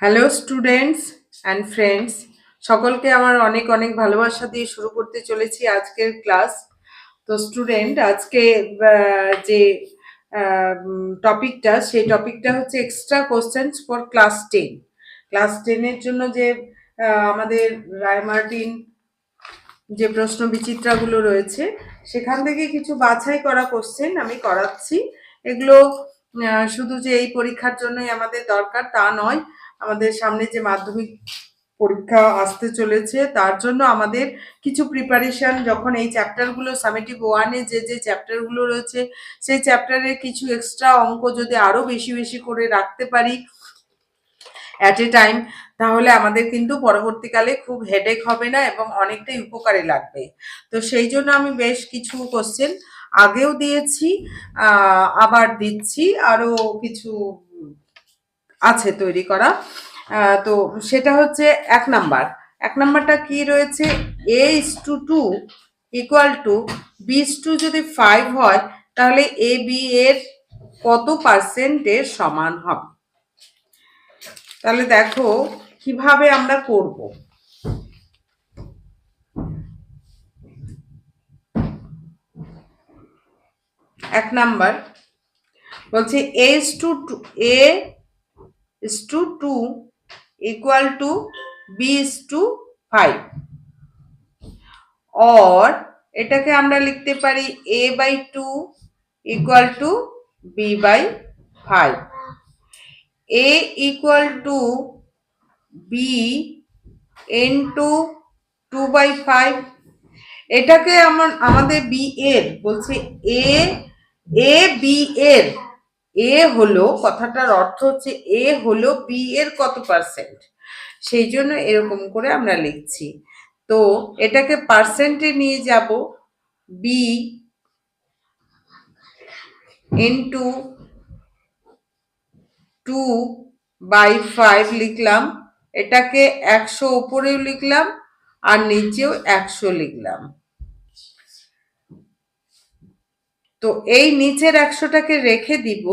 Hello students and friends সকলকে আমার অনেক অনেক ভালোবাসা দিয়ে শুরু করতে চলেছি আজকের ক্লাস তো স্টুডেন্ট আজকে যে টপিকটা সেই টপিকটা হচ্ছে extra questions for class ten class টেনের জন্য যে আমাদের রায়মার্টিন যে প্রশ্ন বিচিত্রাগুলো রয়েছে, সেখান থেকে কিছু বাছাই করা কোশ্চেন আমি করাচ্ছি। এগুলো শুধু যে এই পরীক্ষার জন্যই আমাদের দরকার তা নয় আমাদের সামনে যে মাধ্যমিক পরীক্ষা আসতে চলেছে, তার জন্য আমাদের কিছু প্রিপারেশন যখন এই চ্যাপ্টারগুলো সামেটিভ ওয়ানে যে যে চ্যাপ্টারগুলো রয়েছে, সেই চ্যাপ্টারের কিছু এক্সট্রা অঙ্ক যদি আরও বেশি বেশি করে রাখতে পারি অ্যাট এ টাইম তাহলে আমাদের কিন্তু পরবর্তীকালে খুব হেডেক হবে না এবং অনেকটাই উপকারে লাগবে। তো সেই জন্য আমি বেশ কিছু কোশ্চেন আগেও দিয়েছি আবার দিচ্ছি আরও কিছু আছে তৈরি করা। তো সেটা হচ্ছে এক নাম্বার। এক নাম্বারটা কি রয়েছে? A is two two equal to B is two যদি ফাইভ হয়, তাহলে এ বি এর কত পার্সেন্টের সমান হবে? তাহলে দেখো কীভাবে আমরা করব। এক নাম্বার বলছে A is to A is to 2 equal to b is to 5 or এটাকে আমরা লিখতে পারি a by 2 equal to b by 5 a equal to b into 2 by 5 এটাকে আমার আমাদের বি এর বলছে এ এ বি এর এ হলো, কথাটার অর্থ হচ্ছে এ হলো বি এর কত পার্সেন্ট সেই জন্য এরকম করে আমরা লিখছি। তো এটাকে পার্সেন্টে নিয়ে যাব। B into two by five লিখলাম। এটাকে একশো ওপরেও লিখলাম আর নিচেও একশো লিখলাম। তো এই নিচের একশোটাকে রেখে দিব,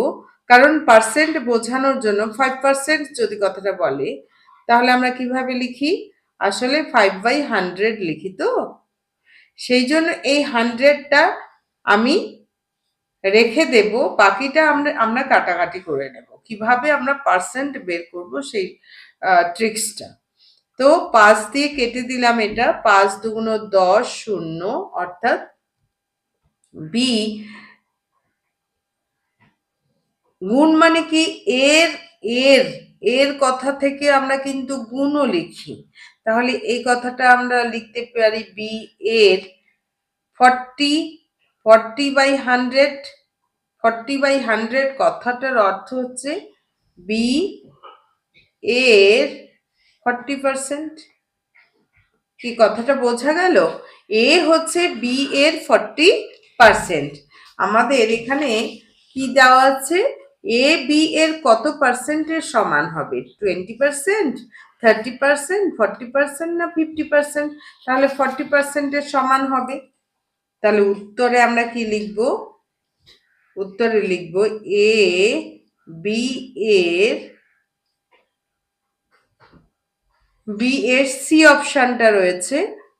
কারণ পার্সেন্ট বোঝানোর জন্য ফাইভ পার্সেন্ট যদি কথাটা বলে, তাহলে আমরা কীভাবে লিখি? আসলে ফাইভ বাই হান্ড্রেড লিখি তো। সেই জন্য এই হান্ড্রেডটা আমি রেখে দেব, বাকিটা আমরা আমরা কাটাকাটি করে নেব। কীভাবে আমরা পার্সেন্ট বের করব সেই ট্রিক্সটা তো পাঁচ দিয়ে কেটে দিলাম এটা, পাঁচ দুগুণ দশ শূন্য, অর্থাৎ বি গুণ মানে কি? এর এর এর কথা থেকে আমরা কিন্তু গুণও লিখি। তাহলে এই কথাটা আমরা লিখতে পারি বি এর forty forty by hundred forty by hundred কথাটার অর্থ হচ্ছে বি এর ফর্টি পার্সেন্ট কি কথাটা বোঝা গেল? এ হচ্ছে বি এর ফর্টি পার্সেন্ট আমাদের এখানে কি দেওয়া আছে? এ বি এর কত পার্সেন্টের সমান হবে? Twenty percent thirty percent forty percent না ফিফটি পার্সেন্ট তাহলে ফর্টি পার্সেন্টের সমান হবে। তাহলে উত্তরে আমরা কি লিখব? উত্তরে লিখব এ বি এর বি এর সি অপশনটা রয়েছে।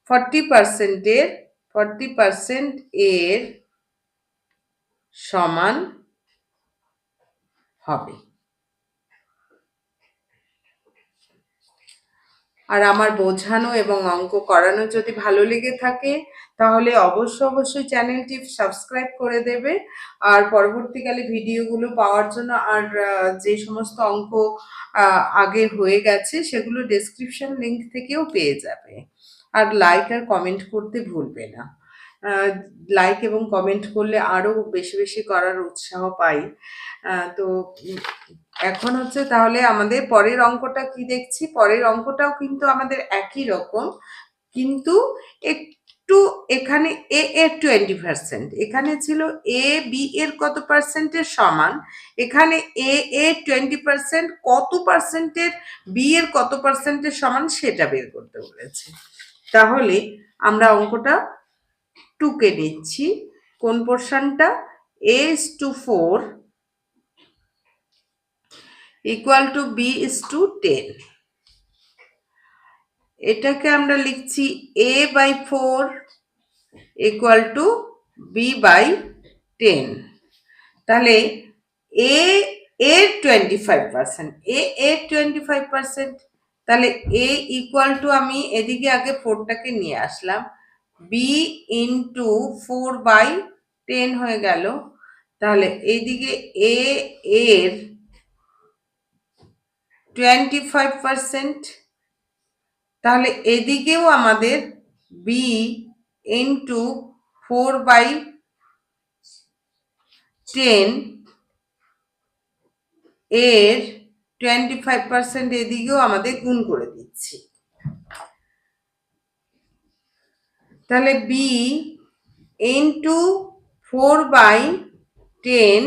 ফর্টি পার্সেন্টের ফর্টি পার্সেন্ট এর সমান হবে। আর আমার বোঝানো এবং অঙ্ক করানো যদি ভালো লেগে থাকে, তাহলে অবশ্য অবশ্যই চ্যানেলটি সাবস্ক্রাইব করে দেবে। আর পরবর্তীকালে ভিডিওগুলো পাওয়ার জন্য আর যে সমস্ত অঙ্ক আগে হয়ে গেছে, সেগুলো ডেসক্রিপশন লিংক থেকেও পেয়ে যাবে। আর লাইক আর কমেন্ট করতে ভুলবে না। লাইক এবং কমেন্ট করলে আরও বেশি বেশি করার উৎসাহ পাই। তো এখন হচ্ছে তাহলে আমাদের পরের অঙ্কটা কি দেখছি? পরের অঙ্কটাও কিন্তু আমাদের একই রকম, কিন্তু একটু এখানে এ এর টোয়েন্টি পার্সেন্ট এখানে ছিল এ বি এর কত পার্সেন্টের সমান, এখানে এ এ টোয়েন্টি পার্সেন্ট কত পার্সেন্টের বি এর কত পার্সেন্টের সমান সেটা বের করতে বলেছে। তাহলে আমরা অঙ্কটা টুকে নিচ্ছি। কোন পোর্শনটা is to four equal to B is to ten এটাকে আমরা লিখছি A by four equal to B by ten তাহলে এ এর টোয়েন্টি ফাইভ পার্সেন্ট এ এর টোয়েন্টি ফাইভ পার্সেন্ট তাহলে এ ইকুয়াল টু আমি এদিকে আগে ফোরটাকে নিয়ে আসলাম। B into four by ten হয়ে গেল। তাহলে এইদিকে এ এর টোয়েন্টি ফাইভ পার্সেন্ট তাহলে এদিকেও আমাদের B into four by ten এর টোয়েন্টি ফাইভ পার্সেন্ট এদিকেও আমাদের গুণ করে দিচ্ছি। তাহলে B into four by ten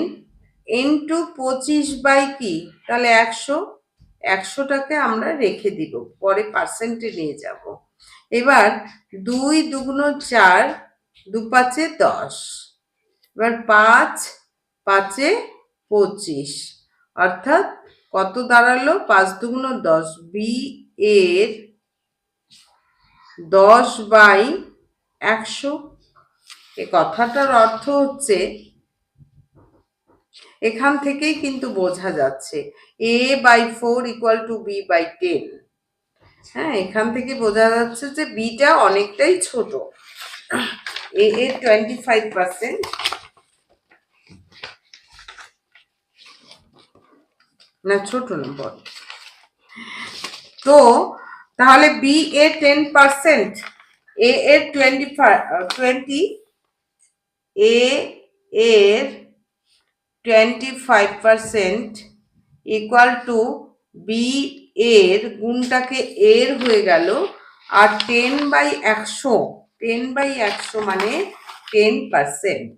into পঁচিশ বাই কি? তাহলে একশো, একশোটাকে আমরা রেখে দিব, পরে পার্সেন্টে নিয়ে যাব। এবার দুই দুগুণ চার দু পাঁচে দশ, এবার পাঁচ, পাঁচে পঁচিশ, অর্থাৎ কত দাঁড়াল? পাঁচ দুগুণ দশ। বি এর দশ বাই একশো। এ কথাটার অর্থ হচ্ছে, এখান থেকেই কিন্তু বোঝা যাচ্ছে। A by four equal to B by ten হ্যাঁ এখান থেকে বোঝা যাচ্ছে যে বিটা অনেকটাই ছোট। এ এর টোয়েন্টি ফাইভ পার্সেন্ট না, ছোট না, বড়। তো, তাহলে বি এর টেন পার্সেন্ট এ এর টোয়েন্টি টোয়েন্টি এ এর twenty five percent equal to B এর গুণটাকে এর হয়ে গেল, আর টেন বাই একশো টেন বাই একশো মানে টেন পার্সেন্ট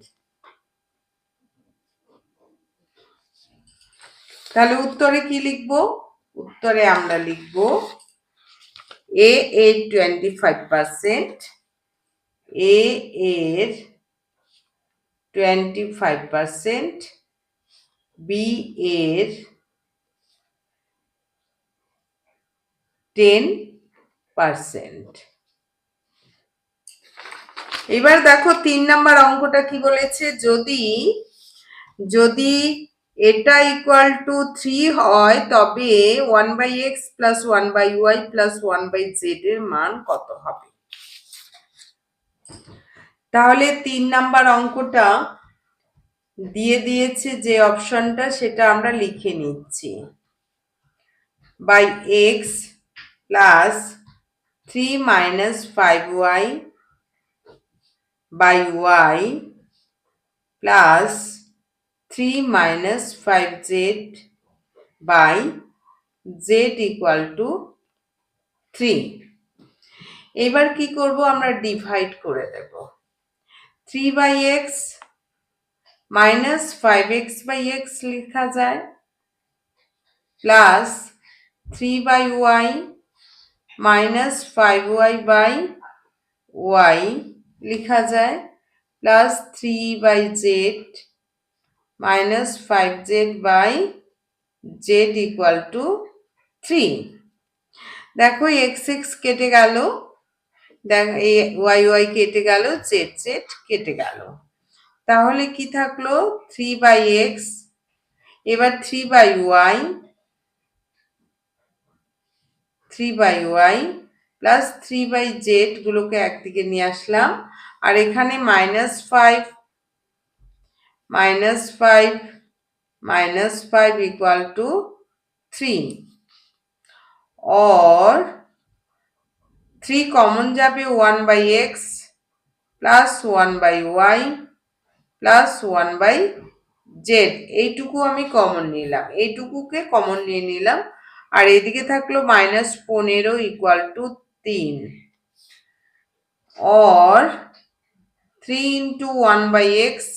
তাহলে উত্তরে কি লিখব? উত্তরে আমরা লিখব এ এর টোয়েন্টি ফাইভ পার্সেন্ট এ এর টোয়েন্টি ফাইভ পার্সেন্ট বি এর টেন পার্সেন্ট এবার দেখো তিন নাম্বার অঙ্কটা কি বলেছে? যদি যদি এটা ইকুয়াল টু থ্রি হয়, তবে one by x plus one by y plus one by z এর মান কত হবে? তাহলে তিন নাম্বার অঙ্কটা দিয়ে দিয়েছে যে অপশনটা, সেটা আমরা লিখে নিচ্ছি। By x plus three minus five y by y plus three minus five z by z equal to three এবার কি করব? আমরা ডিভাইড করে দেব। Three by x minus five x by x লেখা যায়। Plus three by y minus five y by y লেখা যায়। Plus three by z five z by z equal to three দেখো এক্স এক্স কেটে গেল, দেখ Y Y কেটে গেল জেড জেড কেটে গেল। তাহলে কি থাকল? থ্রি বাই এক্স এবার three by y three by y plus three by z গুলোকে একদিকে নিয়ে আসলাম। আর এখানে minus five minus five minus five equal to three or three common যাবে one by x plus one by y plus one by z এইটুকু আমি common নিলাম। এইটুকুকে কমন নিয়ে নিলাম। আর এদিকে থাকল মাইনাস পনেরো ইকুয়াল টু তিন। Or three into one by x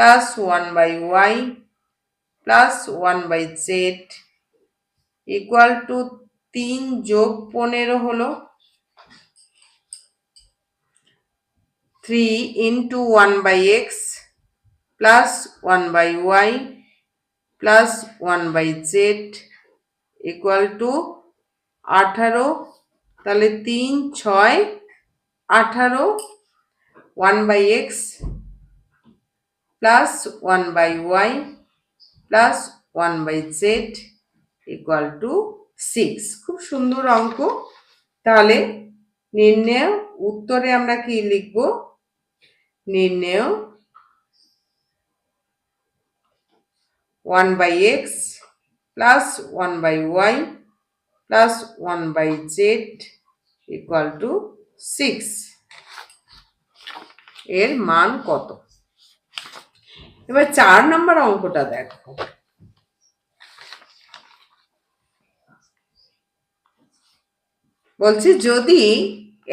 plus one by y plus one by z equal to তিন যোগ পনেরো হলো three into one by x plus one by y plus one by z equal to আঠারো, তাহলে তিন, ছয়, আঠারো one by x plus one by y plus one by z equal to six খুব সুন্দর অঙ্ক। তাহলে নির্ণয়, উত্তরে আমরা কি লিখব? নির্ণয় one by x plus one by y plus one by z equal to six এর মান কত? এবার চার নম্বর অঙ্কটা দেখো। বলছি যদি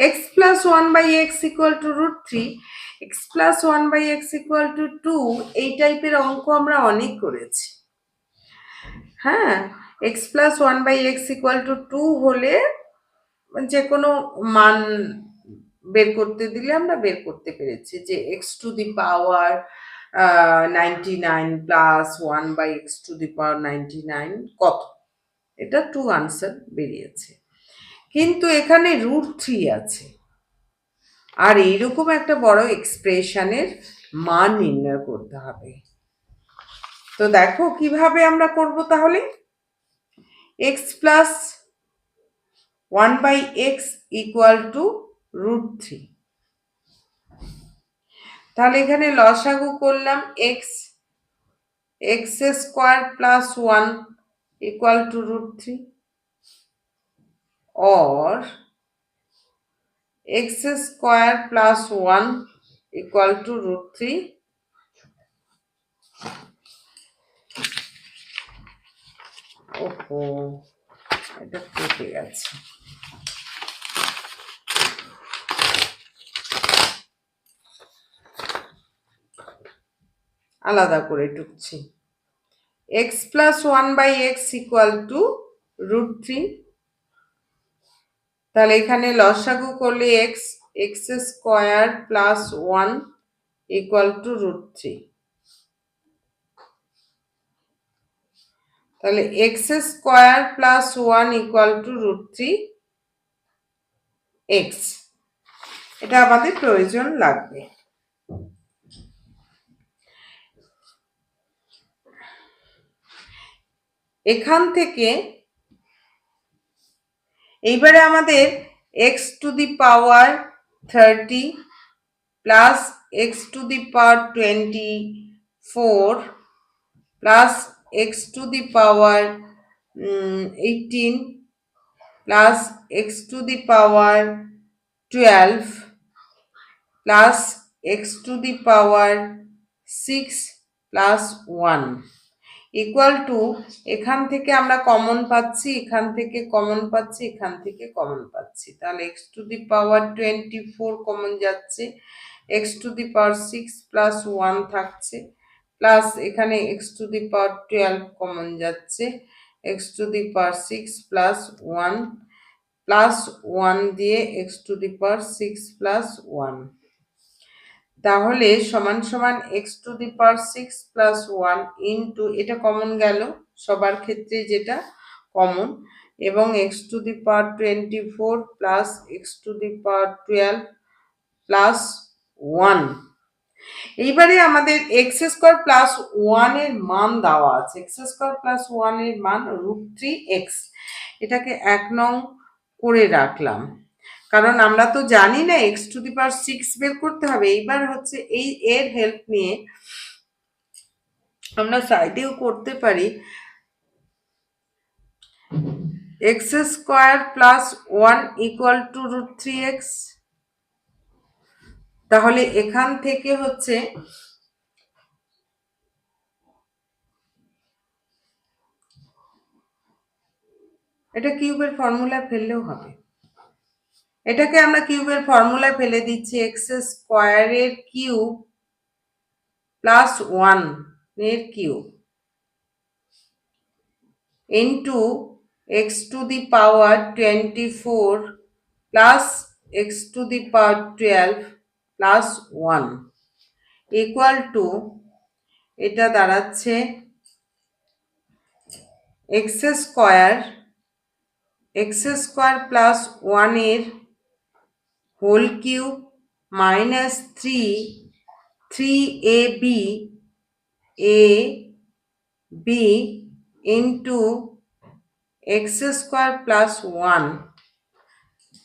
x plus one by x equal to root three x plus one by x equal to two two টাইপের অঙ্ক আমরা অনেক করেছি। হ্যাঁ x plus one by x equal to two two যে কোনো মান বের করতে দিলে আমরা বের করতে পেরেছি যে x to the power ninety nine plus one by x to the power ninety nine কত? এটা টু আনসার বেরিয়েছে। কিন্তু এখানে রুট থ্রি আছে। আর এইরকম একটা বড় এক্সপ্রেশনের মান নির্ণয় করতে হবে। তো দেখো কীভাবে আমরা করব তাহলে? X plus one by x equal to root three তাহলে এখানে লসাগু করলাম x x square plus one equal to root three or x square plus 1 equal to root 3 ওহো, এটা কেটে গেছে। আলাদা করে টুকছি x plus one by x equal to root three তাহলে এখানে লসাগু করলে x x square plus one equal to root three তাহলে x square plus one equal to root three x এটা আমাদের প্রয়োজন লাগবে। এখান থেকে এইবারে আমাদের x to the power thirty plus x to the power twenty four plus x to the power eighteen plus x to the power twelve plus x to the power six plus one equal to এখান থেকে আমরা common পাচ্ছি, এখান থেকে common পাচ্ছি, এখান থেকে common পাচ্ছি। তাহলে x to the power twenty four common যাচ্ছে x to the power six plus one থাকছে প্লাস এখানে x to the power twelve common যাচ্ছে x to the power six plus one plus one দিয়ে x to the power six plus one তাহলে সমান সমান x to the power six plus one into এটা common গেল, সবার ক্ষেত্রে যেটা কমন এবং x to the power twenty four plus x to the power twelve plus one এইবারে আমাদের এক্স স্কোয়ার প্লাস ওয়ানের মান দেওয়া আছে। এক্স স্কোয়ার প্লাস ওয়ানের মান রুট থ্রি এক্স এটাকে এক নং করে রাখলাম। কারণ আমরা তো জানি না x to the power six বের করতে হবে। এইবার হচ্ছে এই এর হেল্প নিয়ে আমরা সাইডেও করতে পারি। X square plus one equal to root three x তাহলে এখান থেকে হচ্ছে এটা কিউবের ফর্মুলা ফেললেও হবে। এটাকে আমরা কিউবের ফর্মুলায় ফেলে দিচ্ছি এক্স স্কোয়ারের কিউব প্লাস ওয়ানের cube into x to the power twenty four plus x to the power twelve plus one equal to এটা দাঁড়াচ্ছে x square x square plus ওয়ানের whole cube minus three three A B A B into x square plus one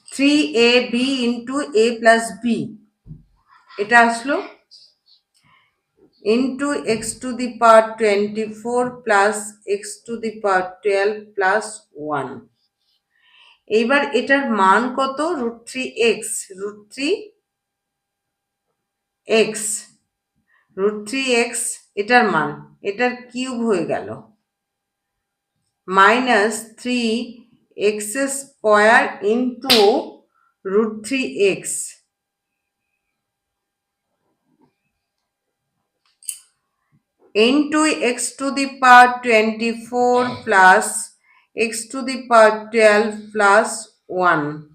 three A B into A plus B এটা আসলো into x to the power twenty four plus x to the power twelve plus one এইবার এটার মান কত? Root three x root three x root three x এটার মান। এটার cube হয়ে গেল। Minus three x square into root three x into x to the power 24 plus x to the power 12 plus 1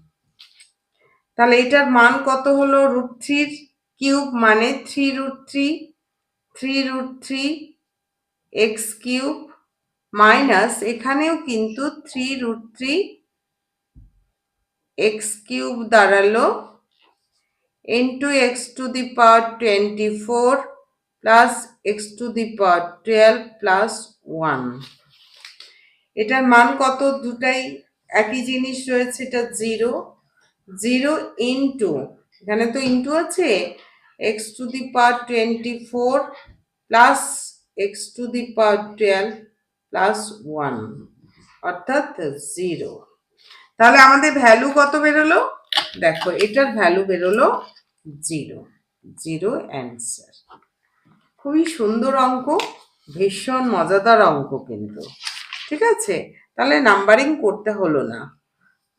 তাহলে এটার মান কত হলো রুট থ্রির কিউব মানে three root three three root three x cube minus এখানেও কিন্তু three root three x cube দাঁড়াল into x to the power twenty four plus x to the power twelve plus one এটার মান কত? দুটাই একই জিনিস রয়েছে, এটা জিরো জিরো ইন্টু এখানে তো ইন্টু আছে x to the power twenty four plus x to the power twelve plus one অর্থাৎ জিরো তাহলে আমাদের ভ্যালু কত বেরোলো? দেখো, এটার ভ্যালু বেরোলো জিরো জিরো অ্যান্সার খুবই সুন্দর অঙ্ক, ভীষণ মজাদার অঙ্ক কিন্তু। ঠিক আছে? তাহলে নাম্বারিং করতে হলো না।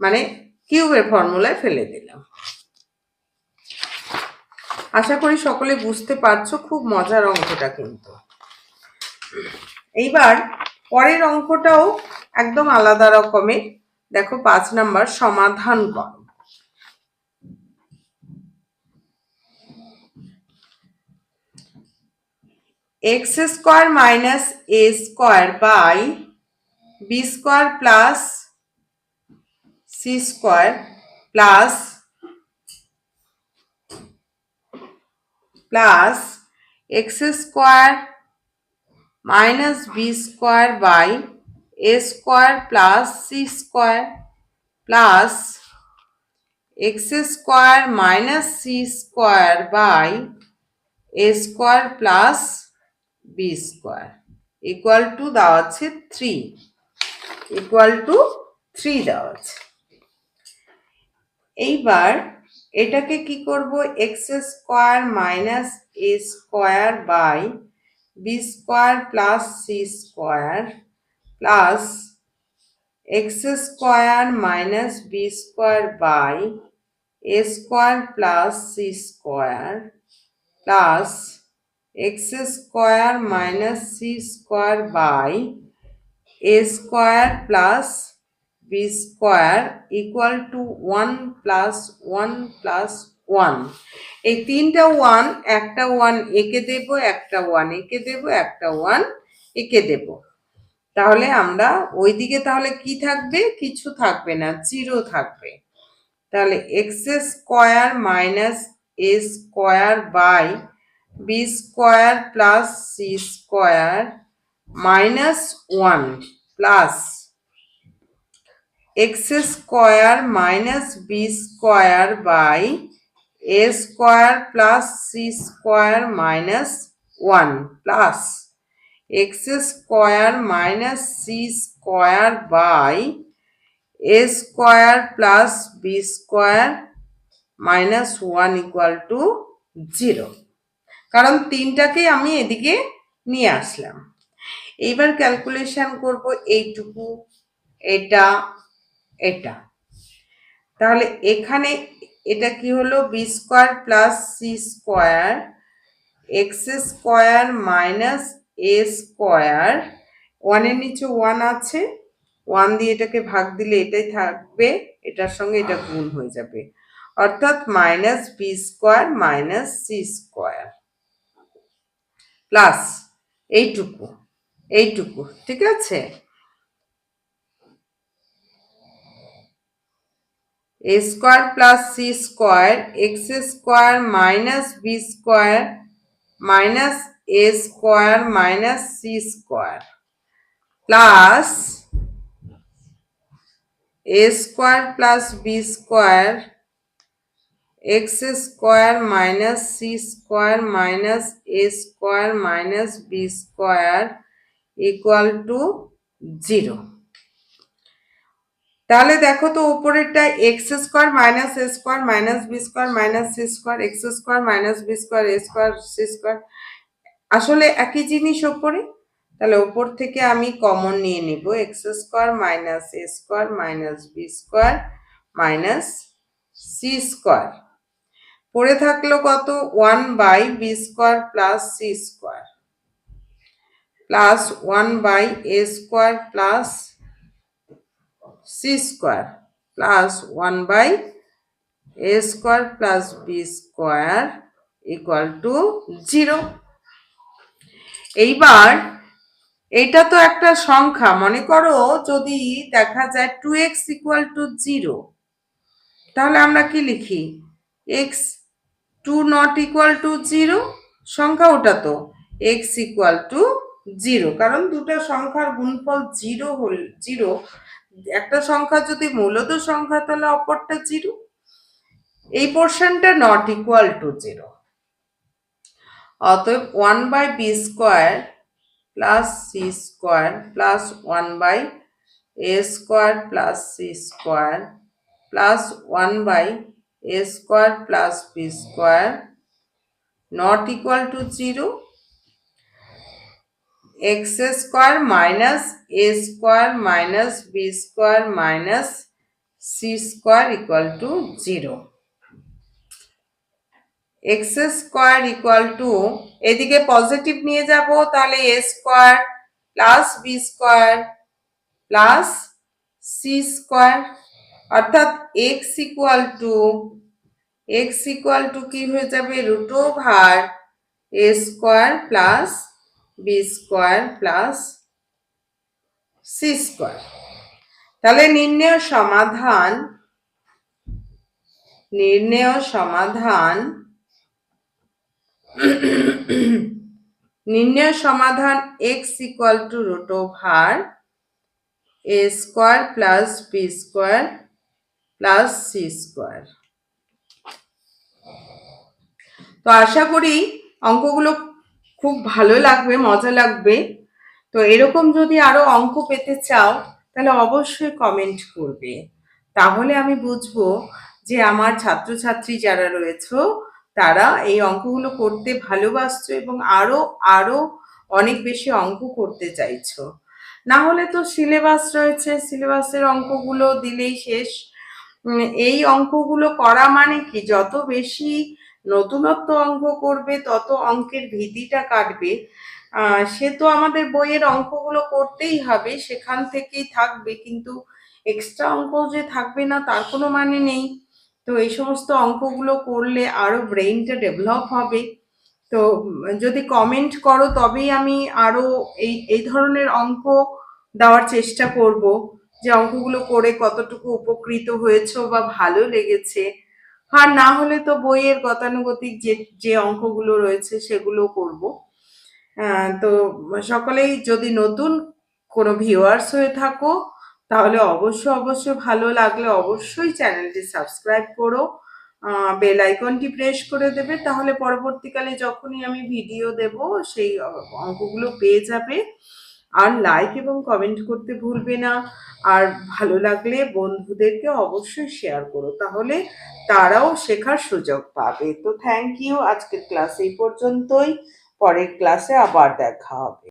মানে কিউবের ফর্মুলায় ফেলে দিলাম। আশা করি সকলে বুঝতে পারছ, খুব মজার অঙ্কটা কিন্তু। এইবার পরের অঙ্কটাও একদম আলাদা রকমের। দেখো, পাঁচ নাম্বার সমাধান করো। X square minus A square by B square plus C square plus plus x square minus B square by A square plus C square plus x square minus C square by A square plus B square equal to দেওয়া আছে three equal to three দেওয়া আছে। এইবার এটাকে কি করব? X square minus A square by B square plus C square plus x square minus B square by A square plus C square plus x square minus C square by A square plus B square equal to one plus one plus one এই তিনটা one একটা one একে দেব, একটা one একে দেব, একটা one একে দেব। তাহলে আমরা ওইদিকে তাহলে কি থাকবে? কিছু থাকবে না জিরো থাকবে। তাহলে x square minus A square by B square plus C square minus one plus x square minus B square by A square plus C square minus one plus x square minus C square by A square plus B square minus one equal to zero কারণ তিনটাকে আমি এদিকে নিয়ে আসলাম এইবার calculation করব এইটুকু, এটা এটা। তাহলে এখানে এটা কি হলো? B square plus C square x square minus A square ওয়ানের নিচে ওয়ান আছে। ওয়ান দিয়ে এটাকে ভাগ দিলে এটাই থাকবে। এটার সঙ্গে এটা গুণ হয়ে যাবে। অর্থাৎ minus B square minus C square plus এইটুকু। এইটুকু, ঠিক আছে? A square plus C square x square minus B square minus A square minus C square plus A square plus B square x square minus C square minus A square minus B square equal to zero তাহলে দেখো তো উপরেরটা x square minus A square minus B square minus C square x square minus B square A square C square আসলে একই জিনিস ওপরে? তাহলে ওপর থেকে আমি কমন নিয়ে নিব x square minus A square minus B square minus C square পড়ে থাকল কত? One by B square plus C square plus one by A square plus C square plus one by A square plus B square equal to zero. এইবার এটা তো একটা সংখ্যা, মনে করো যদি দেখা যায় two x equal to zero, তাহলে আমরা কি লিখি? X to not equal to zero, সংখ্যা ওটা তো, এক্স ইকুয়াল টু জিরো। কারণ দুটো সংখ্যার গুণফল জিরো হল, জিরো। একটা সংখ্যা যদি মূলত সংখ্যা, তাহলে অপরটা জিরো। এই পোর্শনটা নট ইকুয়াল টু জিরো অতএব one by b square plus c square plus one by a square plus c square plus one by a square plus b square not equal to zero x square minus a square minus b square minus c square equal to zero x square equal to এদিকে positive নিয়ে যাব, তাহলে a square plus b square plus c square অর্থাৎ x equal to x equal to কি হয়ে যাবে? Root over a square plus b square plus c square তাহলে নির্ণয় সমাধান নির্ণয় সমাধান নির্ণয় সমাধান x equal to root over a square plus b square plus c square তো আশা করি অঙ্কগুলো খুব ভালো লাগবে, মজা লাগবে। তো এরকম যদি আরও অঙ্ক পেতে চাও, তাহলে অবশ্যই কমেন্ট করবে। তাহলে আমি বুঝব যে আমার ছাত্রছাত্রী যারা রয়েছে, তারা এই অঙ্কগুলো করতে ভালোবাসছো এবং আরও আরও অনেক বেশি অঙ্ক করতে চাইছো। না হলে তো সিলেবাস রয়েছে সিলেবাসের অঙ্কগুলো দিলেই শেষ। এই অঙ্কগুলো করা মানে কি? যত বেশি নতুনত্ব অঙ্ক করবে, তত অঙ্কের ভীতিটা কাটবে। সে তো আমাদের বইয়ের অঙ্কগুলো করতেই হবে, সেখান থেকেই থাকবে, কিন্তু এক্সট্রা অঙ্ক যে থাকবে না, তার কোনো মানে নেই। তো এই সমস্ত অঙ্কগুলো করলে আরও ব্রেইনটা ডেভেলপ হবে। তো যদি কমেন্ট করো, তবেই আমি আরও এই এই ধরনের অঙ্ক দেওয়ার চেষ্টা করব। যে অঙ্কগুলো করে কতটুকু উপকৃত হয়েছো বা ভালো লেগেছে। আর না হলে তো বইয়ের গতানুগতিক যে যে অঙ্কগুলো রয়েছে সেগুলো করব। তো সকলেই যদি নতুন কোনো ভিউয়ার্স হয়ে থাকো, তাহলে অবশ্যই অবশ্যই ভালো লাগলে অবশ্যই চ্যানেলটি সাবস্ক্রাইব করো। বেল আইকনটি প্রেস করে দেবে, তাহলে পরবর্তীকালে যখনই আমি ভিডিও দেব, সেই অঙ্কগুলো পেয়ে যাবে। আর লাইক এবং কমেন্ট করতে ভুলবে না। আর ভালো লাগলে বন্ধুদেরকে অবশ্যই শেয়ার করো, তাহলে তারাও শেখার সুযোগ পাবে। তো থ্যাংক ইউ আজকের ক্লাস এই পর্যন্তই। পরের ক্লাসে আবার দেখা হবে।